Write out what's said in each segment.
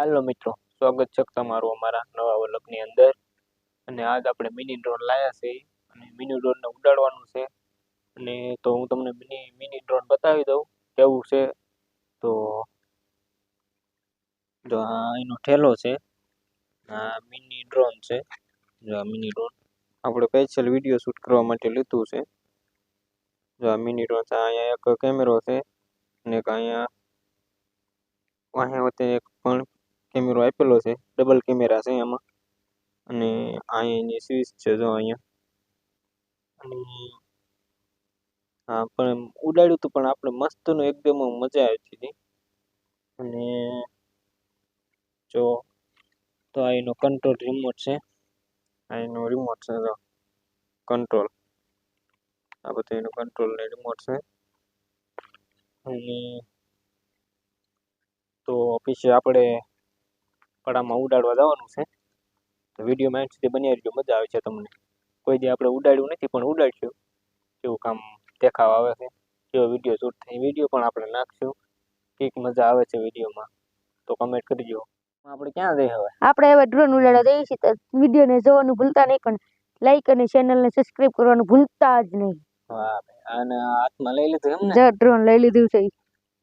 હાલો મિત્રો, સ્વાગત છે તમારું અમારા નવા વલકની અંદર. અને આજ આપણે મિની ડ્રોન લાયા છે. અને મિની ડ્રોનને ઉડાડવાનું છે. અને તો હું તમને મિની મિની ડ્રોન બતાવી દઉં, કેવું છે. તો જો આ એનો ઠેલો છે. આ મિની ડ્રોન છે. જો આ મિની ડ્રોન આપણે સ્પેશિયલ વીડિયો શૂટ કરવા માટે લીધું છે. જો આ મિની ડ્રોન છે, અહીંયા એક કેમેરો છે. અને એક અહીંયા અહીંયા વચ્ચે એક પણ કેમેરો આપેલો છે. ડબલ કેમેરા છે એમાં. અને આ એની સ્વિચ છે જો અહીંયા. અને હા, પણ ઉડાડ્યું હતું, પણ આપણે મસ્તનું એકદમ મજા આવી હતી. અને જો, તો આ એનો કંટ્રોલ રિમોટ છે. આ એનો રિમોટ છે, જો. કંટ્રોલ આ બધું એનું કંટ્રોલ ને રિમોટ છે. અને તો પછી આપણે પડામાં ઉડાડવા જવાનું છે. તો વીડિયો માઇન્ડ સુધી બની રહેજો મજા આવે છે તમને. કોઈ દી આપણે ઉડાડ્યું નથી પણ ઉડાડશું. કેવું કામ દેખાવ આવે છે કેવો વીડિયો શૂટ થાય વીડિયો પણ આપણે નાખશું. કંઈક મજા આવે છે વિડીયોમાં તો કમેન્ટ કરજો. આપણે ક્યાં જઈએ હવે? આપણે હવે ડ્રોન ઉડાડવા જઈએ છીએ વિડીયોને જોવાનું ભૂલતા નહીં પણ લાઈક અને ચેનલને સબસ્ક્રાઇબ કરવાનું ભૂલતા જ નહીં. વાહ ભાઈ આને હાથમાં લઈ લીધું એમ ને ડ્રોન લઈ લીધું છે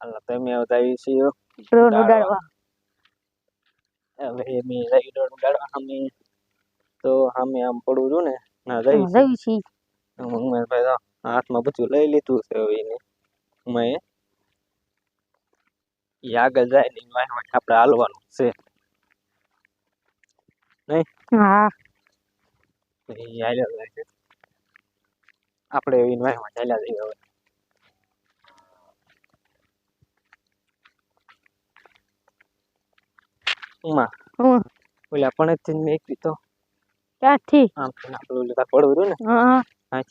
હાલો તમે આવતા આવી છીએ ડ્રોન ઉડાડવા. હવે મેં ઉડાડવા સામે તો સામે આમ પડવું છું ને ના રહી રહી છી છીએ. ભાઈ તો હાથમાં બધું લઈ લીધું છે હવે એને. મેં ઈ આગળ જાય ને વાંહે આપણે હાલવાનું છે. હા. એ હાલ્યા જાય છે. આપણે એવી વાંહે ચાલ્યા જઈએ હવે. ઉમા હું ઓલા પણ જ મેકી તો. ક્યાંથી? આમ છે આપણે ઓલું કાંઈ પડવું ને. હા.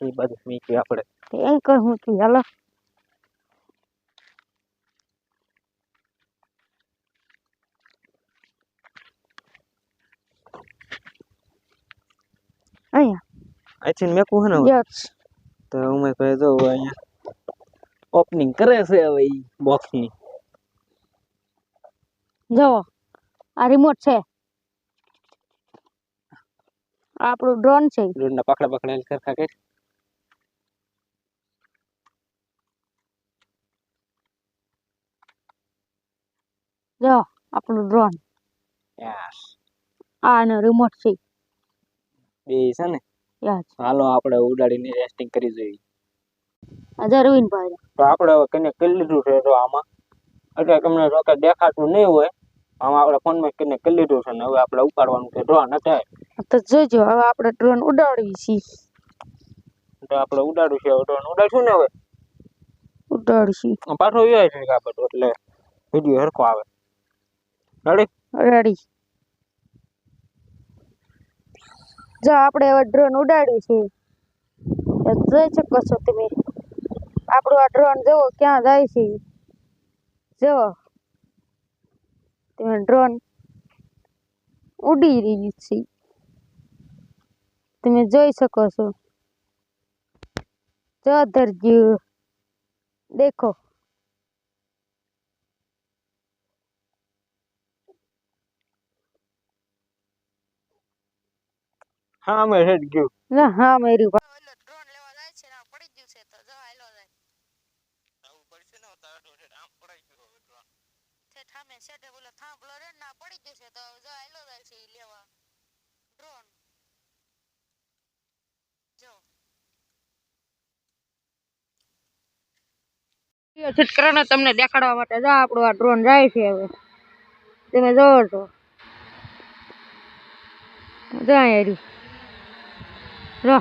ઈ બાજુ મેકી આપણે એમ કહું હું હાલો. અહીંયા. અહીંથી મેકવું છે ને તો ઉમેશભાઈ જો હવે અહીંયા ઓપનિંગ કરે છે હવે બોક્સની જો આ રિમોટ છે. આપણું ડ્રોન છે. રોડના પાકડા પાકડા સરખા કે જો આપણું ડ્રોન યસ આ એનો રિમોટ છે. બે છે ને? યસ હાલો આપણે ઉડાડીને રેસ્ટિંગ કરી જોઈએ. આ જરવીનભાઈ તો આપણે હવે કનેક્ટ કરી લીધું છે તો આમાં. એટલે તમને જો કે દેખાતું નહીં હોય આમાં આપણે ફોનમાં કનેક્ટ કરી લીધું છે ને હવે આપણે ઉપાડવાનું છે ડ્રોન અત્યારે તો જોજો હવે આપણે ડ્રોન ઉડાડવી છીએ તો આપણે ઉડાડ્યું છે ડ્રોન ઉડાડશું ને હવે? ઉડાડશું. પાછો વ્યવહાર છે આ એટલે વીડિયો સરખો આવે. રેડી રેડી જો આપણે હવે ડ્રોન ઉડાડ્યું છે જોઈ શકો છો તમે. આપણું આ ડ્રોન જુઓ ક્યાં જાય છે. જુઓ. તમે ડ્રોન ઉડી રહ્યું છે. તમે જોઈ શકો છો. જો ધરજી દેખો. હા મેં હેડ ગયું. ના હા મેરી ડ્રોન લેવા જાય છે ને પડી ગયું છે તો જો હાલો જાય. આવું પડશે ને તારો આમ પડાઈ ગયો ડ્રોન. છે ઠામે સેટે બોલો થાંભલો રે ના પડી જશે તો જો આયલો જાય ઈ લેવા. ડ્રોન જો. છટકરાનો તમને દેખાડવા માટે જો, આપણું આ ડ્રોન જાય છે હવે. તમે જોવો છો. જાય રહ્યું જો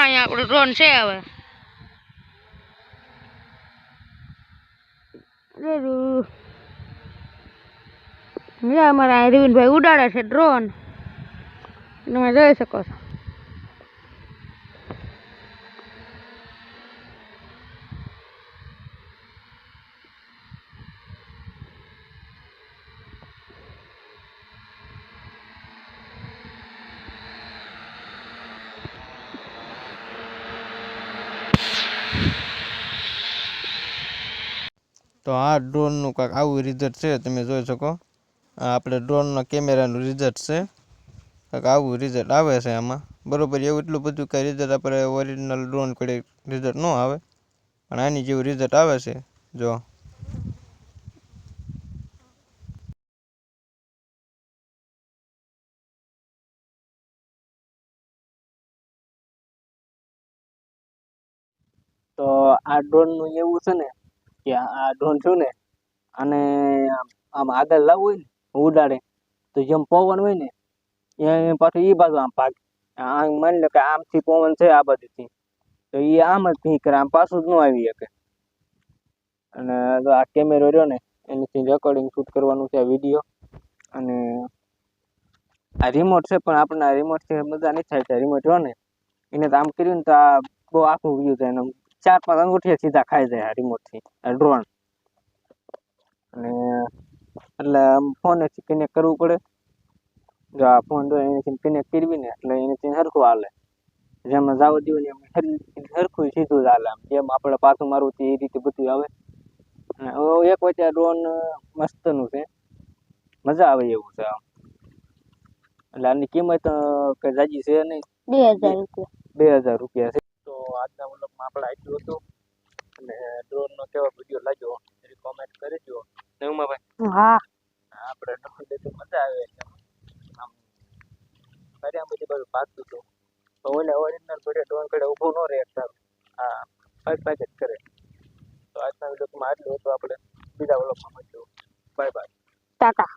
અહીંયા આપણું ડ્રોન છે હવે જો અમારા રવિનભાઈ ઉડાડે છે ડ્રોન તમે જોઈ શકો છો તો આ ડ્રોનનું કાંઈક આવું રિઝલ્ટ છે, તમે જોઈ શકો. આ આપણે ડ્રોનના કેમેરાનું રિઝલ્ટ છે. કાંઈક આવું રિઝલ્ટ આવે છે આમાં. બરોબર, એવું એટલું બધું કાંઈ રિઝલ્ટ આપણે ઓરિજિનલ ડ્રોનकडे રિઝલ્ટ ન આવે. પણ આની જેવું રિઝલ્ટ આવે છે, જો. તો આ ડ્રોનનું એવું છે ને કે આ ડ્રોન છું ને અને આમ- આગળ લાવવું હોય ને, ઉડાડે. તો જેમ પવન હોય ને એ પાછું એ બાજુ આમ ભાગે. આમ માની લો કે આમથી પવન છે આ બાજુથી. તો એ આમ જ ભી કરે, આમ પાછું જ ન આવી શકે. અને આ કેમેરો રહ્યો ને, એનીથી રેકોર્ડિંગ શૂટ કરવાનું છે વીડિયો અને આ રિમોટ છે, પણ આપણને આ રિમોટથી મજા નહીં થાય છે રિમોટ રહ્યો ને, એને તો આમ કર્યું ને તો આ બહુ આખું વ્યૂ થાય ચાર પાંચ અંગૂઠિયા સીધા ખાઈ જાય આ રિમોટથી ડ્રોન. અને એટલે ફોન કનેક્ટ કરવું પડે. જો આ ફોન જો એનાથી કનેક્ટ કરવી ને એટલે એનાથી સરખું હાલે. જેમાં જાવ ને એમ સરખું સીધું જ હાલે. આમ જેમ આપણે પાછું મારવું તે એ રીતે બધું આવે. અને એક વચ્ચે ડ્રોન મસ્તનું છે. મજા આવે એવું છે આમ. એટલે આની કિંમત કઈ જાજી છે નહીં? બે હજાર રૂપિયા. બે હજાર રૂપિયા છે. વ્લોગમાં આપણે આટલું હતું. અને ડ્રોનનો કેવો વીડિયો લાગ્યો એની કોમેન્ટ કરી દો ને ઉમાભાઈ? હા. આપણે ડ્રોન તો મજા આવે છે આમ ઘરે આમ બધી પાછું હતું. તો ઓલે ઓરિજિનલ ઘરે ડ્રોન ઘરે ઊભું ન રહે એકદમ હા ભાગ ભાગ કરે. તો આજના વિડીયોમાં આટલું હતું. આપણે બીજા વ્લોગમાં મળીશું. Bye bye tata.